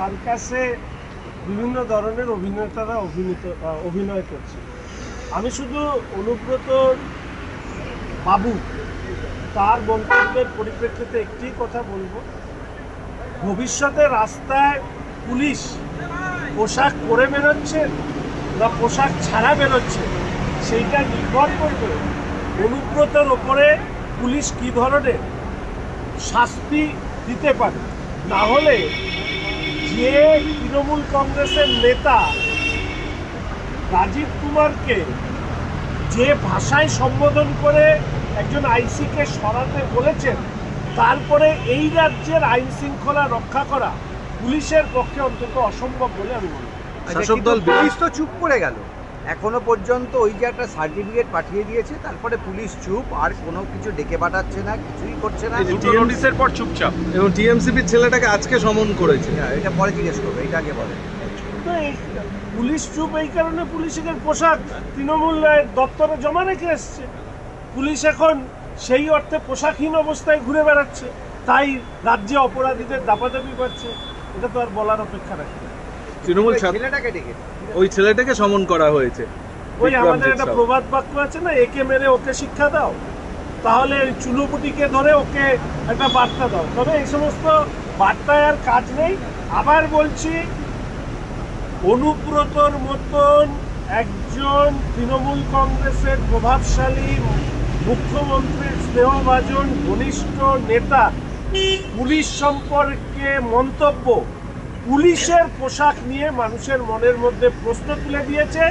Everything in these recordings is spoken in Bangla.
সার্কাসে বিভিন্ন ধরনের অভিনেতারা অভিনীত অভিনয় করছে। আমি শুধু অনুব্রত বাবু, তার মন্তব্যের পরিপ্রেক্ষিতে একটি কথা বলব। ভবিষ্যতে রাস্তায় পুলিশ পোশাক পরে বেরোচ্ছে না পোশাক ছাড়া বেরোচ্ছে, সেইটা নির্ভর করবে অনুব্রতের ওপরে পুলিশ কী ধরনের শাস্তি দিতে পারে। না হলে যে তৃণমূল কংগ্রেসের নেতা রাজীব কুমারকে যে ভাষায় সম্বোধন করে একজন আইসিকে সরাতে বলেছেন তারপরে এই রাজ্যের আইন শৃঙ্খলা রক্ষা করা পুলিশের পক্ষে অন্তত অসম্ভব বলে আমি মনে করি। শাসক দল চুপ করে গেল। এখনও পর্যন্ত ওই যে একটা সার্টিফিকেট পাঠিয়ে দিয়েছে তারপরে পুলিশ চুপ আর কোনো কিছু ডেকে পাঠাচ্ছে না কিছুই করছে না। নোটিশের পর চুপচাপ। এবং টিএমসিপির ছেলেটাকে আজকে সমন করেছে। হ্যাঁ, এটা পরে জিজ্ঞেস করব এটা আগে বলে। পুলিশ চুপ এই কারণে পুলিশের পোশাক তৃণমূল দপ্তরে জমা রেখে এসছে। পুলিশ এখন সেই অর্থে পোশাকহীন অবস্থায় ঘুরে বেড়াচ্ছে তাই রাজ্যে অপরাধীদের দাপাদাপি পাচ্ছে এটা তো আর বলার অপেক্ষা রাখে না। তৃণমূল ছাত্র- ওই ছেলেটাকে সমন করা হয়েছে ওই আমাদের একটা প্রবাদ বাক্য আছে না একে মেরে ওকে শিক্ষা দাও। তাহলে চুলোপুটিকে ধরে ওকে একটা বার্তা দাও। তবে এই সমস্ত বার্তায় আর কাজ নেই। আবার বলছি অনুব্রতর মতন একজন তৃণমূল কংগ্রেসের প্রভাবশালী মুখ্যমন্ত্রীর স্নেহভাজন ঘনিষ্ঠ নেতা পুলিশ সম্পর্কে মন্তব্য পুলিশের পোশাক নিয়ে মানুষের মনের মধ্যে প্রশ্ন তুলে দিয়েছে।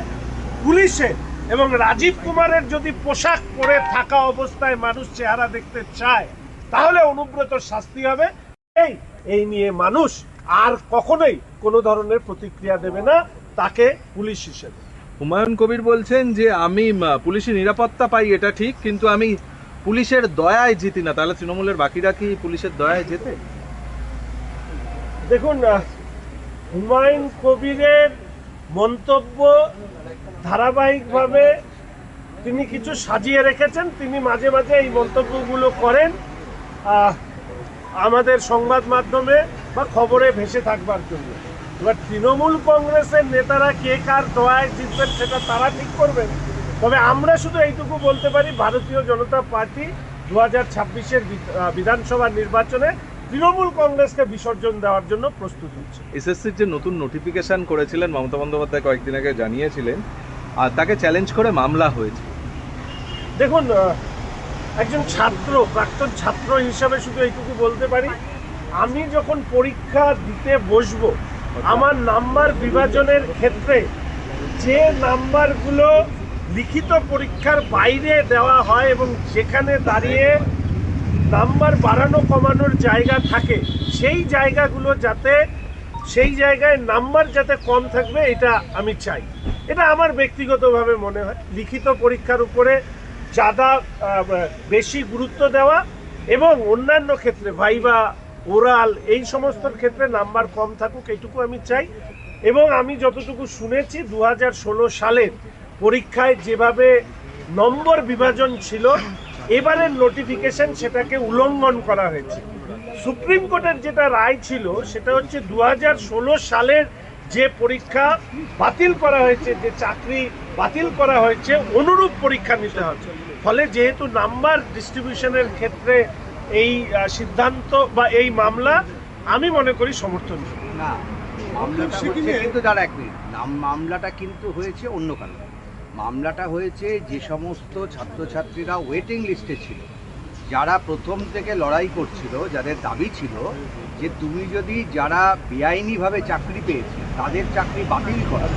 পুলিশের এবং রাজীব কুমারের যদি পোশাক পরে থাকা অবস্থায় মানুষ চেহারা দেখতে চায় তাহলে অনুব্রত শাস্তি হবে। এই এই নিয়ে মানুষ আর কখনোই কোনো ধরনের প্রতিক্রিয়া দেবে না তাকে পুলিশ হিসেবে। হুমায়ুন কবির বলছেন যে আমি আহ, পুলিশি নিরাপত্তা পাই এটা ঠিক কিন্তু আমি পুলিশের দয়ায় জিতি না। তাহলে তৃণমূলের বাকিরা কি পুলিশের দয়ায় জেতে? দেখুন হুমায়ুন কবিরের মন্তব্য ধারাবাহিকভাবে তিনি কিছু সাজিয়ে রেখেছেন। তিনি মাঝে মাঝে এই মন্তব্যগুলো করেন আমাদের সংবাদ মাধ্যমে বা খবরে ভেসে থাকবার জন্য। এবার তৃণমূল কংগ্রেসের নেতারা কে কার দোয়ায় জিতবেন সেটা তারা ঠিক করবেন। তবে আমরা শুধু এইটুকু বলতে পারি, ভারতীয় জনতা পার্টি দু হাজার ছাব্বিশের বিধানসভা নির্বাচনে তৃণমূল কংগ্রেসকে বিসর্জন দেওয়ার জন্য প্রস্তুত হচ্ছে। এসএসসির যে নতুন নোটিফিকেশন করেছিলেন মমতা বন্দ্যোপাধ্যায় কয়েকদিন আগে জানিয়েছিলেন আর তাকে চ্যালেঞ্জ করে মামলা হয়েছে। দেখুন একজন ছাত্র প্রাক্তন ছাত্র হিসাবে শুধু এইটুকু বলতে পারি আমি যখন পরীক্ষা দিতে বসবো আমার নাম্বার বিভাজনের ক্ষেত্রে যে নাম্বারগুলো লিখিত পরীক্ষার বাইরে দেওয়া হয় এবং যেখানে দাঁড়িয়ে নাম্বার বাড়ানো, কমানোর জায়গা থাকে। সেই জায়গাগুলো যাতে, সেই জায়গায় নাম্বার যাতে কম থাকবে, এটা আমি চাই। এটা আমার ব্যক্তিগতভাবে মনে হয়। লিখিত পরীক্ষার উপরে যাদা বেশি গুরুত্ব দেওয়া এবং অন্যান্য ক্ষেত্রে ভাইবা, ওরাল, এই সমস্ত ক্ষেত্রে নাম্বার কম থাকুক এইটুকু আমি চাই। এবং আমি যতটুকু শুনেছি দু হাজার ষোলো সালের পরীক্ষায় যেভাবে নম্বর বিভাজন ছিল এবারের নোটিফিকেশন সেটাকে উল্লঙ্ঘন করা হয়েছে। সুপ্রিম কোর্টের যেটা রায় ছিল সেটা হচ্ছে দু হাজার ষোলো সালের যে পরীক্ষা বাতিল করা হয়েছে যে চাকরি বাতিল করা হয়েছে অনুরূপ পরীক্ষা নিতে হচ্ছে ফলে যেহেতু নাম্বার ডিস্ট্রিবিউশনের ক্ষেত্রে এই সিদ্ধান্ত বা এই মামলা আমি মনে করি সমর্থন। না মামলাটা কিন্তু দাঁড়া এক মিনিট। নাম মামলাটা কিন্তু হয়েছে অন্য কারণে। মামলাটা হয়েছে যে সমস্ত ছাত্রছাত্রীরা ওয়েটিং লিস্টে ছিল। যারা প্রথম থেকে লড়াই করছিল, যাদের দাবি ছিল যে তুমি যদি যারা বেআইনিভাবে চাকরি পেয়েছে, তাদের চাকরি বাতিল করো,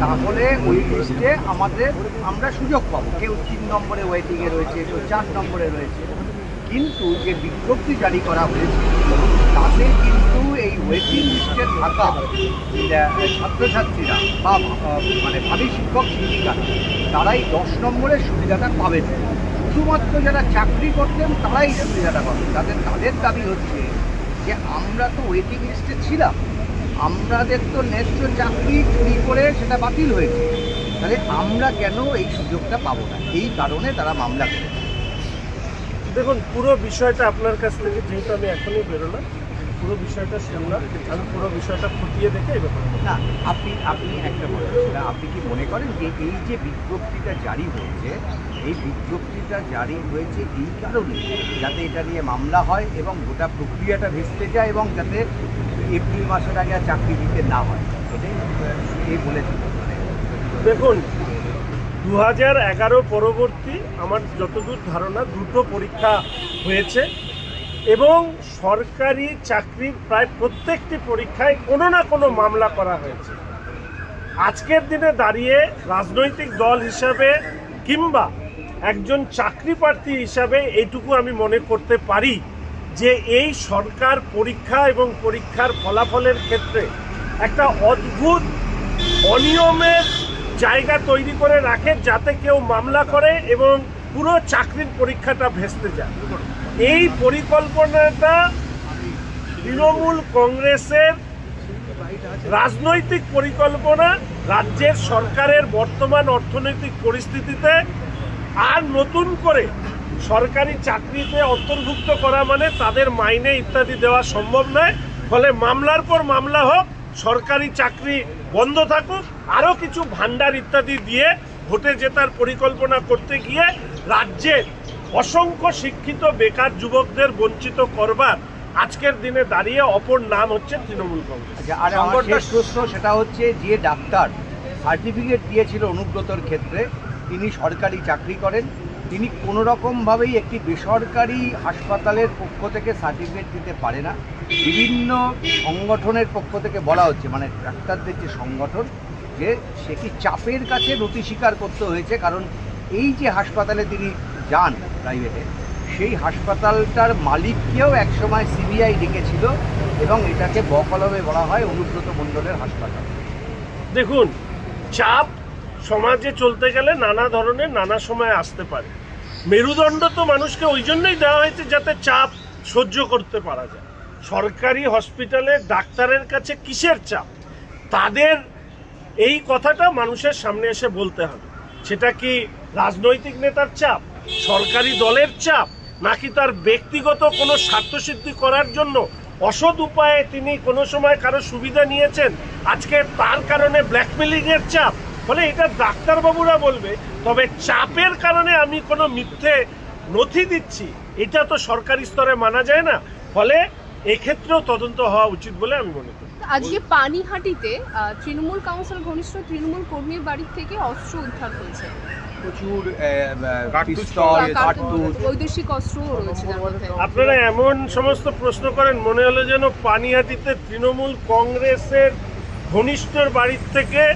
তাহলে ওই লিস্টে আমাদের আমরা সুযোগ পাবো। কেউ তিন নম্বরে ওয়েটিংয়ে রয়েছে, কেউ চার নম্বরে রয়েছে। কিন্তু যে বিজ্ঞপ্তি জারি করা হয়েছে, তাতে কিন্তু এই ওয়েটিং লিস্টে থাকা ছাত্রছাত্রীরা বা মানে ভাবি শিক্ষক শিক্ষিকা, তারাই দশ নম্বরের সুবিধাটা পাবেন। শুধুমাত্র যারা চাকরি করতেন, তারাই সুবিধাটা পাবেন। তাদের তাদের দাবি হচ্ছে যে, আমরা তো ওয়েটিং লিস্টে ছিলাম। আমাদের তো ন্যায্য চাকরি চুরি করে সেটা বাতিল হয়েছে। তাহলে আমরা কেন এই সুযোগটা পাবো না? এই কারণে তারা মামলা করেছে। দেখুন, পুরো বিষয়টা আপনার কাছ থেকে, যেহেতু আমি এখনই বেরোলাম পুরো বিষয়টা শুনলাম আমি পুরো বিষয়টা খতিয়ে দেখে এই ব্যাপারে না আপনি আপনি একটা বলেন আপনি কি মনে করেন যে এই যে বিজ্ঞপ্তিটা জারি হয়েছে এই বিজ্ঞপ্তিটা জারি হয়েছে এই কারণে যাতে এটা নিয়ে মামলা হয় এবং গোটা প্রক্রিয়াটা ভেস্তে যায় এবং যাতে এপ্রিল মাসের আগে আর চাকরি দিতে না হয়? এটাই এই বলেছিল দেখুন দু হাজার এগারো পরবর্তী আমার যতদূর ধারণা দুটো পরীক্ষা হয়েছে। এবং সরকারি চাকরির প্রায় প্রত্যেকটি পরীক্ষায় কোনো না কোনো মামলা করা হয়েছে। আজকের দিনে দাঁড়িয়ে রাজনৈতিক দল হিসাবে কিংবা একজন চাকরি প্রার্থী হিসাবে এইটুকু আমি মনে করতে পারি যে এই সরকার পরীক্ষা এবং পরীক্ষার ফলাফলের ক্ষেত্রে একটা অদ্ভুত, অনিয়মের জায়গা তৈরি করে রাখে যাতে কেউ মামলা করে এবং পুরো চাকরির পরীক্ষাটা ভেস্তে যায়। এই পরিকল্পনাটা তৃণমূল কংগ্রেসের রাজনৈতিক পরিকল্পনা, রাজ্যের সরকারের বর্তমান অর্থনৈতিক পরিস্থিতিতে, আর নতুন করে সরকারি চাকরিতে অন্তর্ভুক্ত করা মানে তাদের মাইনে ইত্যাদি দেওয়া সম্ভব নয়। ফলে মামলার পর মামলা হোক, সরকারি চাকরি বন্ধ থাকুক, আরও কিছু ভান্ডার ইত্যাদি দিয়ে ভোটে জেতার পরিকল্পনা করতে গিয়ে রাজ্যের অসংখ্য শিক্ষিত বেকার যুবকদের বঞ্চিত করবার আজকের দিনে দাঁড়িয়ে অপর নাম হচ্ছে তৃণমূল কংগ্রেস। আচ্ছা আর আমার শেষ প্রশ্ন সেটা হচ্ছে যে ডাক্তার সার্টিফিকেট দিয়েছিল অনুব্রতর ক্ষেত্রে তিনি সরকারি চাকরি করেন তিনি কোনো রকমভাবেই একটি বেসরকারি হাসপাতালের পক্ষ থেকে সার্টিফিকেট দিতে পারে না। বিভিন্ন সংগঠনের পক্ষ থেকে বলা হচ্ছে মানে ডাক্তারদের যে সংগঠন যে সে কি চাপের কাছে নথি স্বীকার করতে হয়েছে? কারণ এই যে হাসপাতালে তিনি যান প্রাইভেটে। সেই হাসপাতালটার মালিককেও একসময় সিবিআই ডেকেছিল এবং এটাকে বকলমে বলা হয় অনুব্রত মণ্ডলের হাসপাতাল। দেখুন, চাপ সমাজে চলতে গেলে নানা ধরনের নানা সময় আসতে পারে। মেরুদণ্ড তো মানুষকে ওই জন্যই দেওয়া হয়েছে যাতে চাপ সহ্য করতে পারা যায়। সরকারি হসপিটালে ডাক্তারের কাছে কিসের চাপ? তাদের এই কথাটা মানুষের সামনে এসে বলতে হবে। সেটা কি রাজনৈতিক নেতার চাপ? সরকারি দলের চাপ নাকি তার ব্যক্তিগত কোনো স্বার্থসিদ্ধি করার জন্য অসৎ উপায়ে তিনি কোনো সময় কারও সুবিধা নিয়েছেন? আজকে তার কারণে ব্ল্যাকমেলিং এর চাপ। ফলে এটা ডাক্তারবাবুরা বলবে, তবে চাপের কারণে আমি কোনো মিথ্যে নথি দিচ্ছি। এটা তো সরকারি স্তরে মানা যায় না। ফলে এক্ষেত্রেও তদন্ত হওয়া উচিত বলে আমি মনে করি। আজকে পানিহাটিতে আহ, তৃণমূল কাউন্সিল ঘনিষ্ঠ তৃণমূল কর্মীর বাড়ির থেকে অস্ত্র উদ্ধার হয়েছে। প্রচুর বৈদেশিক রয়েছে আপনারা এমন সমস্ত প্রশ্ন করেন মনে হলো যেন পানিহাটিতে তৃণমূল কংগ্রেসের ঘনিষ্ঠর বাড়ির থেকে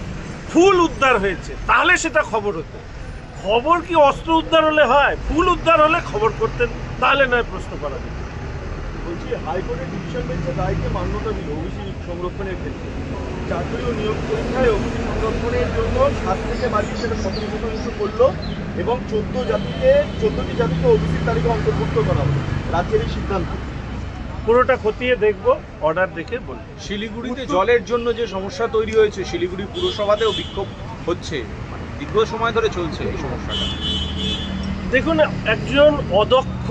ফুল উদ্ধার হয়েছে। তাহলে সেটা খবর হতো। খবর কি অস্ত্র উদ্ধার হলে হয়? ফুল উদ্ধার হলে খবর করতেন তাহলে নয় প্রশ্ন করা যেত। বলছি হাইকোর্টের ডিভিশন বেঞ্চে রায়কে মান্যতা দিল? ওবিসি সংরক্ষণের ক্ষেত্রে। চাকরি ও নিয়োগ পরীক্ষায় ওবিসি সংরক্ষণের জন্য সাত থেকে বাড়িয়ে সেটা সতেরো শতাংশ করল এবং চোদ্দ জাতিকে চোদ্দটি জাতিকে ওবিসির তালিকা অন্তর্ভুক্ত করা হলো। রাজ্যের এই সিদ্ধান্ত। পুরোটা খতিয়ে দেখব অর্ডার দেখে বলব শিলিগুড়িতে জলের জন্য যে সমস্যা তৈরি হয়েছে শিলিগুড়ি পুরসভাতেও বিক্ষোভ হচ্ছে। মানে দীর্ঘ সময় ধরে চলছে এই সমস্যাটা। দেখুন একজন অদক্ষ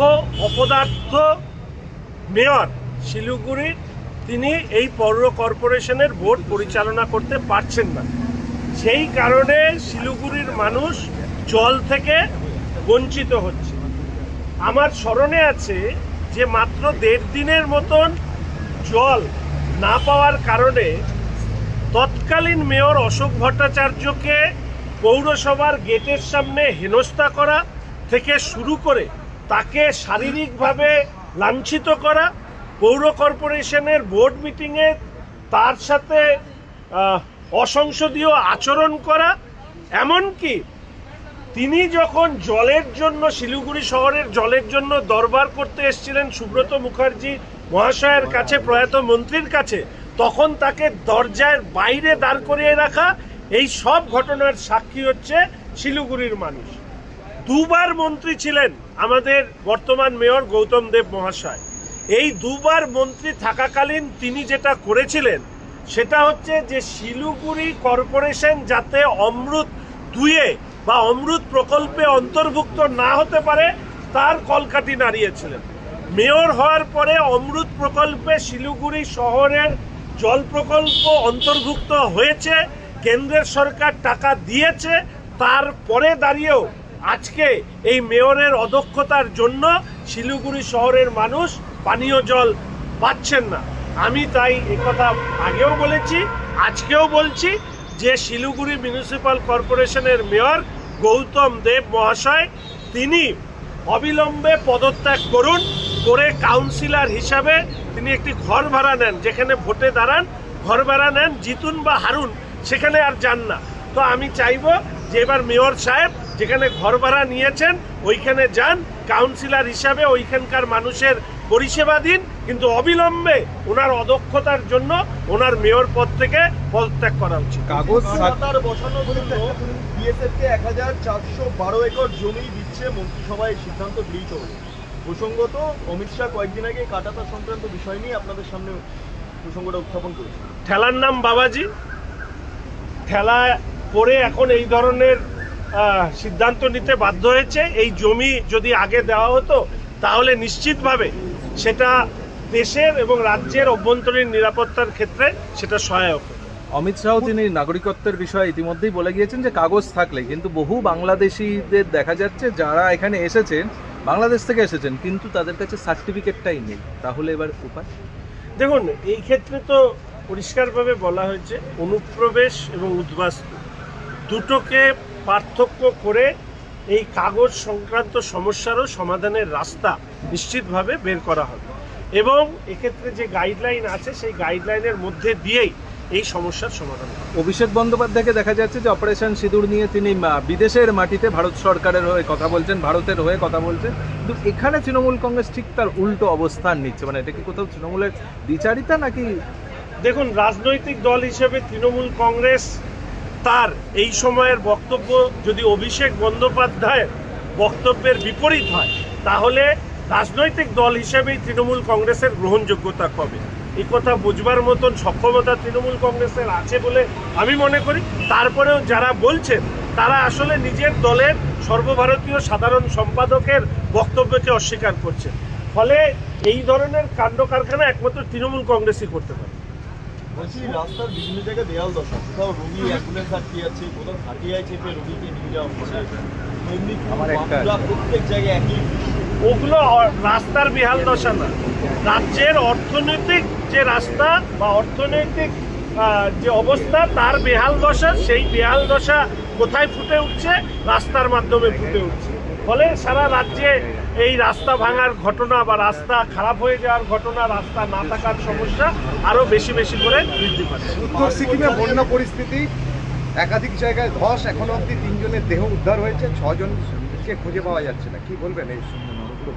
অপদার্থ মেয়র শিলিগুড়ির তিনি এই পৌর কর্পোরেশনের বোর্ড পরিচালনা করতে পারছেন না। সেই কারণে শিলিগুড়ির মানুষ জল থেকে বঞ্চিত হচ্ছে। আমার স্মরণে আছে যে মাত্র দেড় দিনের মতন জল না পাওয়ার কারণে তৎকালীন মেয়র অশোক ভট্টাচার্যকে পৌরসভার গেটের সামনে হেনস্থা করা থেকে শুরু করে তাকে শারীরিকভাবে লাঞ্ছিত করা পৌর কর্পোরেশনের বোর্ড মিটিংয়ে তার সাথে অসংসদীয় আচরণ করা, এমনকি তিনি যখন জলের জন্য, শিলিগুড়ি শহরের জলের জন্য দরবার করতে এসেছিলেন সুব্রত মুখার্জি মহাশয়ের কাছে, প্রয়াত মন্ত্রীর কাছে, তখন তাকে দরজার বাইরে দাঁড় করিয়ে রাখা, এই সব ঘটনার সাক্ষী হচ্ছে শিলিগুড়ির মানুষ। দুবার মন্ত্রী ছিলেন আমাদের বর্তমান মেয়র গৌতম দেব মহাশয়। এই দুবার মন্ত্রী থাকাকালীন তিনি যেটা করেছিলেন, সেটা হচ্ছে যে শিলিগুড়ি কর্পোরেশন যাতে অমৃত দুয়ে বা অমৃত প্রকল্পে অন্তর্ভুক্ত না হতে পারে, তার কলকাঠি নাড়িয়েছিলেন। মেয়র হওয়ার পরে অমৃত প্রকল্পে শিলিগুড়ি শহরের জল প্রকল্প অন্তর্ভুক্ত হয়েছে, কেন্দ্রের সরকার টাকা দিয়েছে, তারপরে দাঁড়িয়েও আজকে এই মেয়রের অদক্ষতার জন্য শিলিগুড়ি শহরের মানুষ পানীয় জল পাচ্ছেন না। আমি তাই একথা আগেও বলেছি, আজকেও বলছি যে শিলিগুড়ি মিউনিসিপাল কর্পোরেশনের মেয়র গৌতম দেব মহাশয়, তিনি অবিলম্বে পদত্যাগ করুন, করে কাউন্সিলর হিসাবে তিনি একটি ঘর ভাড়া নেন, যেখানে ভোটে দাঁড়ান, ঘর ভাড়া নেন জিতুন বা হারুন, সেখানে আর যান না। তো আমি চাইব যে এবার মেয়র সাহেব যেখানে ঘর ভাড়া নিয়েছেন, ওইখানে যান কাউন্সিলর হিসাবে ওইখানকার মানুষের পরিষেবা দিন কিন্তু অবিলম্বে ওনার অদক্ষতার জন্য ওনার মেয়র পদ থেকে পদত্যাগ করা উচিত। কাগজ বসানোর জন্য বিএসএফ কে এক হাজার চারশো বারো একর জমি দিচ্ছে মন্ত্রিসভায় সিদ্ধান্ত গৃহীত হলো। প্রসঙ্গত অমিত শাহ কয়েকদিন আগে কাঁটাতার সংক্রান্ত বিষয় নিয়ে আপনাদের সামনে প্রসঙ্গটা উত্থাপন করেছে ঠেলার নাম বাবাজি। ঠেলা পরে এখন এই ধরনের সিদ্ধান্ত নিতে বাধ্য হয়েছে। এই জমি যদি আগে দেওয়া হতো তাহলে নিশ্চিতভাবে সেটা দেশের এবং রাজ্যের অভ্যন্তরীণ নিরাপত্তার ক্ষেত্রে সেটা সহায়ক। অমিত শাহ তিনি নাগরিকত্বের বিষয়ে ইতিমধ্যেই বলে গিয়েছেন যে কাগজ থাকলে কিন্তু বহু বাংলাদেশিদের দেখা যাচ্ছে যারা এখানে এসেছেন বাংলাদেশ থেকে এসেছেন কিন্তু তাদের কাছে সার্টিফিকেটটাই নেই। তাহলে এবার উপায়? দেখুন এই ক্ষেত্রে তো পরিষ্কারভাবে বলা হয়েছে অনুপ্রবেশ এবং উদ্বাস্তু। দুটোকে পার্থক্য করে এই কাগজ সংক্রান্ত সমস্যারও সমাধানের রাস্তা নিশ্চিতভাবে বের করা হবে। এবং এক্ষেত্রে যে গাইডলাইন আছে সেই গাইডলাইনের মধ্যে দিয়েই এই সমস্যার সমাধান হবে। অভিষেক বন্দ্যোপাধ্যায়কে দেখা যাচ্ছে যে অপারেশন সিঁদুর নিয়ে তিনি বিদেশের মাটিতে ভারত সরকারের হয়ে কথা বলছেন ভারতের হয়ে কথা বলছেন। কিন্তু এখানে তৃণমূল কংগ্রেস ঠিক তার উল্টো অবস্থান নিচ্ছে। মানে এটা কি কোথাও তৃণমূলের দ্বিচারিতা নাকি? দেখুন রাজনৈতিক দল হিসেবে তৃণমূল কংগ্রেস তার এই সময়ের বক্তব্য যদি অভিষেক বন্দ্যোপাধ্যায়ের বক্তব্যের বিপরীত হয়, তাহলে রাজনৈতিক দল হিসেবেই তৃণমূল কংগ্রেসের গ্রহণযোগ্যতা কবে? এই কথা বুঝবার মতন সক্ষমতা তৃণমূল কংগ্রেসের আছে বলে আমি মনে করি। তারপরেও যারা বলছেন, তারা আসলে নিজের দলের সর্বভারতীয় সাধারণ সম্পাদকের বক্তব্যকে অস্বীকার করছেন। ফলে এই ধরনের কাণ্ড কারখানা একমাত্র তৃণমূল কংগ্রেসই করতে পারে। বলছি রাস্তার বিভিন্ন জায়গায় দেয়াল দশা। কোথাও রোগী অ্যাম্বুলেন্স আটকে যাচ্ছে কোথাও খাটিয়ায় চেপে রোগীকে নিয়ে যাওয়া হচ্ছে। এমনি একটা প্রত্যেক জায়গায় একই ওগুলো রাস্তার বেহাল দশা না। রাজ্যের অর্থনৈতিক যে রাস্তা বা অর্থনৈতিক যে অবস্থা তার বেহাল দশা সেই বেহাল দশা কোথায় ফুটে উঠছে? রাস্তার মাধ্যমে ফুটে উঠছে। ফলে সারা রাজ্যে এই রাস্তা ভাঙার ঘটনা বা রাস্তা খারাপ হয়ে যাওয়ার ঘটনা রাস্তা না থাকার সমস্যা আরও বেশি বেশি করে বৃদ্ধি পাচ্ছে। উত্তর সিকিমে বন্যা পরিস্থিতি একাধিক জায়গায় ধস এখনও অবধি তিনজনের দেহ উদ্ধার হয়েছে ছজনকে খুঁজে পাওয়া যাচ্ছে না। কি বলবেন এই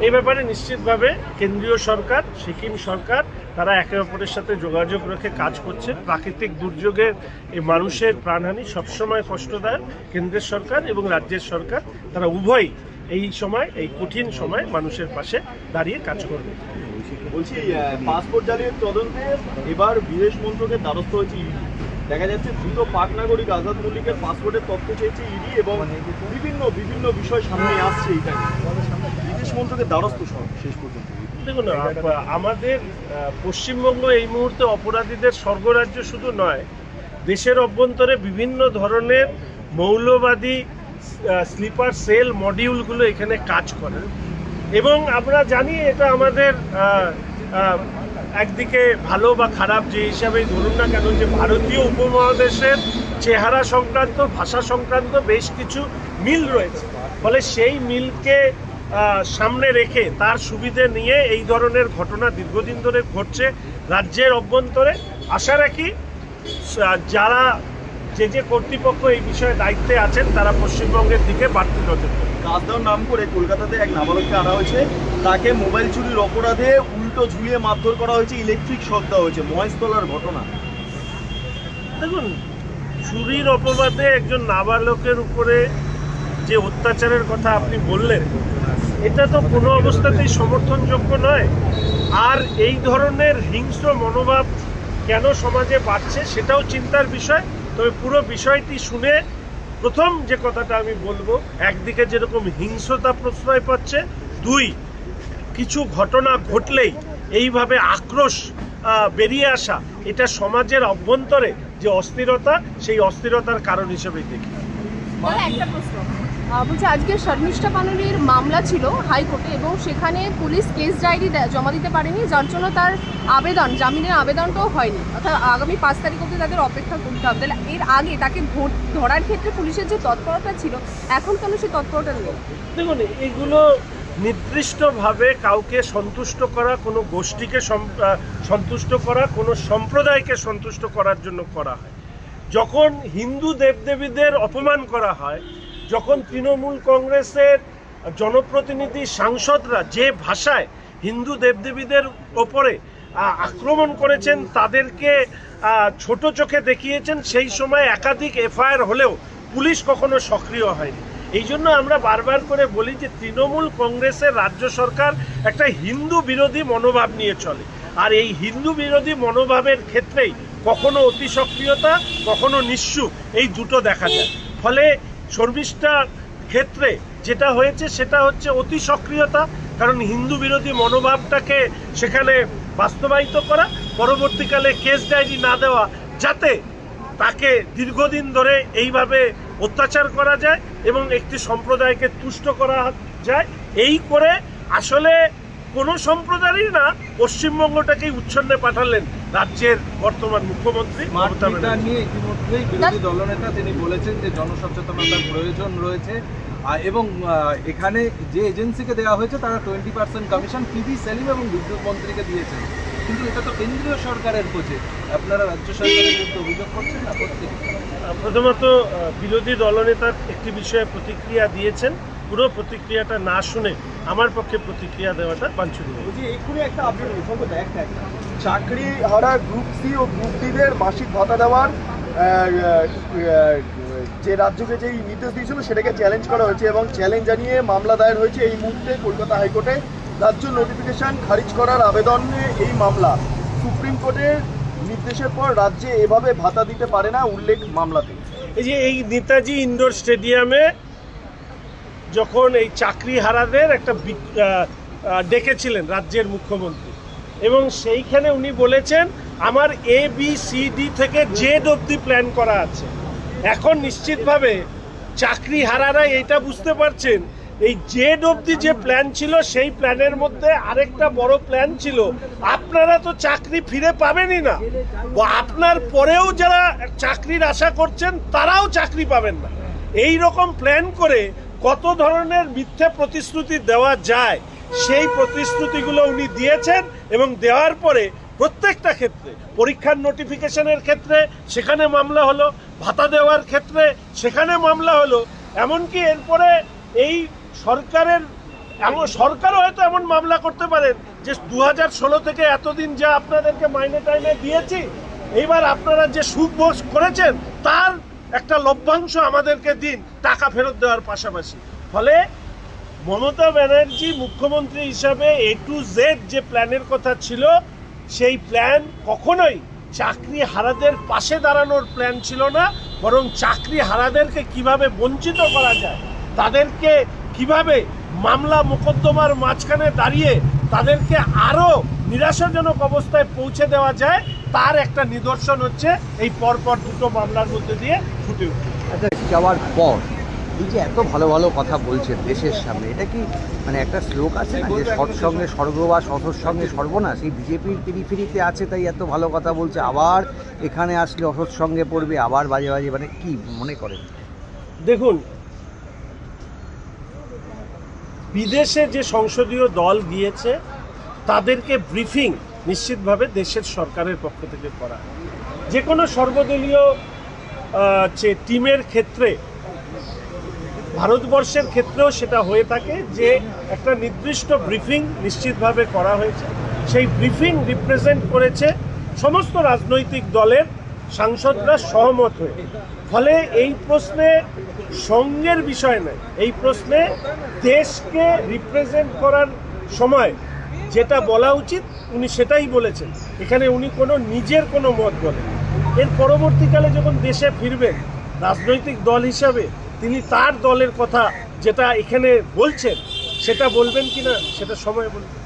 এই ব্যাপারে নিশ্চিতভাবে কেন্দ্রীয় সরকার সিকিম সরকার তারা একে অপরের সাথে যোগাযোগ রেখে কাজ করছে। প্রাকৃতিক দুর্যোগের এই মানুষের প্রাণহানি সবসময় কষ্টদায়ক। কেন্দ্রের সরকার এবং রাজ্যের সরকার তারা উভয়ই এই সময় এই কঠিন সময় মানুষের পাশে দাঁড়িয়ে কাজ করবে। বলছি পাসপোর্ট জালির তদন্তে এবার বিদেশ মন্ত্রকের দ্বারস্থ হয়েছে ইডি। দেখা যাচ্ছে দ্রুত পাক নাগরিক আজাদ মল্লিকের পাসপোর্টের তথ্য চেয়েছে ইডি এবং বিভিন্ন বিভিন্ন বিষয় সামনে আসছে এইটা বিদেশ মন্ত্রকের দ্বারস্থ শেষ পর্যন্ত। দেখুন আমাদের পশ্চিমবঙ্গ এই মুহূর্তে অপরাধীদের স্বর্গরাজ্য শুধু নয় দেশের অভ্যন্তরে বিভিন্ন ধরনের মৌলবাদী স্লিপার সেল মডিউলগুলো এখানে কাজ করে। এবং আমরা জানি এটা আমাদের একদিকে ভালো বা খারাপ যে হিসাবেই ধরুন না কেন যে ভারতীয় উপমহাদেশের চেহারা সংক্রান্ত, ভাষা সংক্রান্ত বেশ কিছু মিল রয়েছে। ফলে সেই মিলকে সামনে রেখে তার সুবিধে নিয়ে এই ধরনের ঘটনা দীর্ঘদিন ধরে ঘটছে রাজ্যের অভ্যন্তরে। আশা রাখি যারা যে যে কর্তৃপক্ষ এই বিষয়ে দায়িত্বে আছেন তারা পশ্চিমবঙ্গের দিকে বাড়তি নজর কাজদার নাম করে কলকাতাতে এক নাবালককে আনা হয়েছে। তাকে মোবাইল চুরির অপরাধে উল্টো ঝুলিয়ে মারধর করা হয়েছে ইলেকট্রিক শক দেওয়া হয়েছে। মহেশতলার ঘটনা। দেখুন চুরির অপবাদে একজন নাবালকের উপরে যে অত্যাচারের কথা আপনি বললেন এটা তো কোনো অবস্থাতেই সমর্থনযোগ্য নয়। আর এই ধরনের হিংস্র মনোভাব কেন সমাজে বাড়ছে সেটাও চিন্তার বিষয়। তবে পুরো বিষয়টি শুনে প্রথম যে কথাটা আমি বলব, একদিকে যেরকম হিংস্রতা প্রশ্রয় পাচ্ছে, দুই, কিছু ঘটনা ঘটলেই এইভাবে আক্রোশ বেরিয়ে আসা, এটা সমাজের অভ্যন্তরে যে অস্থিরতা, সেই অস্থিরতার কারণ হিসেবেই দেখি। একটা প্রশ্ন। বলছি, আজকে শর্মিষ্ঠা পানুরির মামলা ছিল হাইকোর্টে এবং সেখানে পুলিশ কেস ডায়েরি জমা দিতে পারেনি, যার জন্য তার আবেদন, জামিনের আবেদনটাও হয়নি। অর্থাৎ আগামী পাঁচ তারিখ অবধি তাদের অপেক্ষা করতে হবে। তাহলে এর আগে তাকে ধর- ধরার ক্ষেত্রে পুলিশের যে তৎপরতা ছিল, এখন কেন সে তৎপরতা নেই? দেখুন, এগুলো নির্দিষ্টভাবে কাউকে সন্তুষ্ট করা, কোনো গোষ্ঠীকে সন্তুষ্ট করা, কোনো সম্প্রদায়কে সন্তুষ্ট করার জন্য করা হয়। যখন হিন্দু দেবদেবীদের অপমান করা হয়, যখন তৃণমূল কংগ্রেসের জনপ্রতিনিধি সাংসদরা যে ভাষায় হিন্দু দেবদেবীদের ওপরে আক্রমণ করেছেন, তাদেরকে ছোট চোখে দেখিয়েছেন, সেই সময় একাধিক এফআইআর হলেও পুলিশ কখনো সক্রিয় হয়নি। এই জন্য আমরা বারবার করে বলি যে, তৃণমূল কংগ্রেসের রাজ্য সরকার একটা হিন্দু বিরোধী মনোভাব নিয়ে চলে। আর এই হিন্দু বিরোধী মনোভাবের ক্ষেত্রেই কখনো অতি সক্রিয়তা কখনো নিঃস্ব, এই দুটো দেখা যায়। ফলে শর্মিষ্ঠার ক্ষেত্রে যেটা হয়েছে, সেটা হচ্ছে অতি সক্রিয়তা কারণ হিন্দু বিরোধী মনোভাবটাকে সেখানে বাস্তবায়িত করা পরবর্তীকালে কেস ডায়েরি না দেওয়া যাতে তাকে দীর্ঘদিন ধরে এইভাবে অত্যাচার করা যায় এবং একটি সম্প্রদায়কে তুষ্ট করা যায় এই করে আসলে কোনো সম্প্রদায়েরই না পশ্চিমবঙ্গটাকেই উচ্ছন্নে পাঠালেন রাজ্যের বর্তমান মুখ্যমন্ত্রী নিয়ে ইতিমধ্যেই বিরোধী দলনেতা তিনি বলেছেন যে জনসচেতনতার প্রয়োজন রয়েছে। এবং এখানে যে এজেন্সিকে দেওয়া হয়েছে তারা twenty percent commission PB Salim এবং বিদ্যুৎ মন্ত্রীকে দিয়েছেন। কিন্তু এটা তো কেন্দ্রীয় সরকারের প্রজেক্ট আপনারা রাজ্য সরকারের বিরুদ্ধে অভিযোগ করছেন না? করছেন প্রথমত বিরোধী দলনেতার একটি বিষয়ে প্রতিক্রিয়া দিয়েছেন। পুরো প্রতিক্রিয়াটা না শুনে আমার পক্ষে প্রতিক্রিয়া দেওয়াটা বাঞ্ছনীয়। এক্ষুনি একটা আপডেট একটা চাকরি হারা গ্রুপ সি ও গ্রুপ ডিদের মাসিক ভাতা দেওয়ার যে রাজ্যকে যেই নির্দেশ দিয়েছিল সেটাকে চ্যালেঞ্জ করা হয়েছে এবং চ্যালেঞ্জ জানিয়ে মামলা দায়ের হয়েছে এই মুহূর্তে কলকাতা হাইকোর্টে। রাজ্য নোটিফিকেশন খারিজ করার আবেদনে এই মামলা। সুপ্রিম কোর্টের নির্দেশের পর রাজ্যে এভাবে ভাতা দিতে পারে না উল্লেখ মামলাতে। এই যে এই নেতাজি ইনডোর স্টেডিয়ামে যখন এই চাকরি হারাদের একটা ডেকেছিলেন রাজ্যের মুখ্যমন্ত্রী, এবং সেইখানে উনি বলেছেন, আমার এ বি সি ডি থেকে জেড অবধি প্ল্যান করা আছে। এখন নিশ্চিতভাবে চাকরি হারারা এটা বুঝতে পারছেন এই জেড অবধি যে প্ল্যান ছিল, সেই প্ল্যানের মধ্যে আরেকটা বড় প্ল্যান ছিল। আপনারা তো চাকরি ফিরে পাবেনই না। আপনার পরেও যারা চাকরির আশা করছেন, তারাও চাকরি পাবেন না। এই রকম প্ল্যান করে কত ধরনের মিথ্যে প্রতিশ্রুতি দেওয়া যায়, সেই প্রতিশ্রুতিগুলো উনি দিয়েছেন এবং দেওয়ার পরে প্রত্যেকটা ক্ষেত্রে, পরীক্ষার নোটিফিকেশনের ক্ষেত্রে সেখানে মামলা হলো, ভাতা দেওয়ার ক্ষেত্রে সেখানে মামলা হলো, এমনকি এরপরে এই সরকারের, এমন সরকারও হয়তো এমন মামলা করতে পারেন যে দু হাজার ষোলো থেকে এতদিন যা আপনাদেরকে মাইনে টাইনে দিয়েছি, এইবার আপনারা যে সুদ ভোগ করেছেন, তার একটা লভ্যাংশ আমাদেরকে দিন, টাকা ফেরত দেওয়ার পাশাপাশি। ফলে মমতা ব্যানার্জি মুখ্যমন্ত্রী হিসাবে এ টু জেড যে প্ল্যানের কথা ছিল, সেই প্ল্যান কখনোই চাকরি হারাদের পাশে দাঁড়ানোর প্ল্যান ছিল না, বরং চাকরি হারাদেরকে কীভাবে বঞ্চিত করা যায়, তাদেরকে কীভাবে মামলা মোকদ্দমার মাঝখানে দাঁড়িয়ে তাদেরকে আরও নিরাশাজনক অবস্থায় পৌঁছে দেওয়া যায় তার একটা নিদর্শন হচ্ছে এই পরপর দুটো মামলার মধ্যে দিয়ে ফুটে উঠে। আচ্ছা যাওয়ার পর এই যে এত ভালো ভালো কথা বলছেন দেশের সামনে এটা কি মানে একটা শ্লোক আছে না যে সৎসঙ্গে স্বর্গ বা সৎর সঙ্গে সর্বনাশ? এই বিজেপির পিরিফিরিতে আছে তাই এত ভালো কথা বলছে আবার এখানে আসলে অসৎ সঙ্গে পড়বে আবার বাজে বাজে মানে কি মনে করেন? দেখুন বিদেশে যে সংসদীয় দল গিয়েছে, তাদেরকে ব্রিফিং নিশ্চিতভাবে দেশের সরকারের পক্ষ থেকে করা। যে কোনো সর্বদলীয় যে টিমের ক্ষেত্রে, ভারতবর্ষের ক্ষেত্রেও সেটা হয়ে থাকে যে একটা নির্দিষ্ট ব্রিফিং নিশ্চিতভাবে করা হয়েছে সেই ব্রিফিং রিপ্রেজেন্ট করেছে সমস্ত রাজনৈতিক দলের সাংসদরা সহমত হয়ে। ফলে এই প্রশ্নে সঙ্গের বিষয় নয়, এই প্রশ্নে দেশকে রিপ্রেজেন্ট করার সময় যেটা বলা উচিত উনি সেটাই বলেছেন। এখানে উনি কোনো নিজের কোনো মত বলেন। এর পরবর্তীকালে যখন দেশে ফিরবেন, রাজনৈতিক দল হিসাবে তিনি তার দলের কথা যেটা এখানে বলছেন, সেটা বলবেন কিনা সেটা সময় বলবে